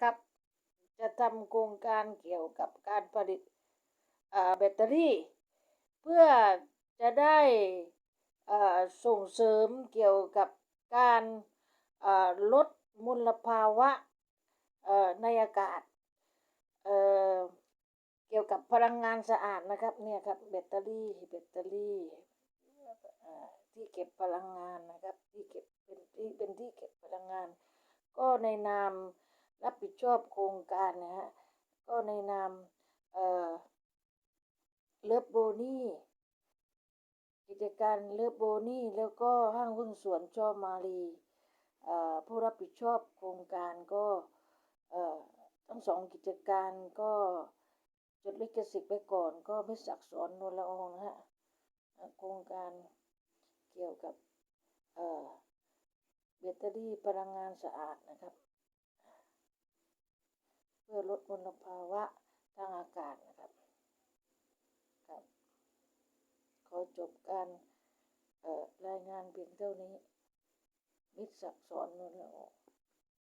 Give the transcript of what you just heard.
ครับ จะทำโครงการเกี่ยวกับการผลิตแบตเตอรี่ เพื่อจะได้ส่งเสริมเกี่ยวกับการลดมลภาวะในอากาศเเกี่ยวกับพลังงานสะอาดนะครับเนี่ยครับแบตเตอรี่แบตเตอรี่ที่เก็บพลังงานนะครับที่เก็บเป็นที่เป็นที่เก็บพลังงาน ก็ในนาม รับผิดชอบโครงการนะฮะก็ในนามเอ่อเลิฟโบนี่กิจการเลิฟโบนี่แล้วก็ห้างหุ้นส่วนชอบมาลีเอ่อผู้รับผิดชอบโครงการก็เอ่อทั้งสองกิจการก็จดลิขสิทธิ์ไปก่อนก็ไม่สักสอนนวลละอองนะฮะโครงการเกี่ยวกับเอ่อแบตเตอรี่พลังงานสะอาดนะครับ พื่อลดมลภาวะทางอากาศนะครับครับขอจบการรายงานเพียงเท่านี้ มิตรศักดิ์สอนนวลละอ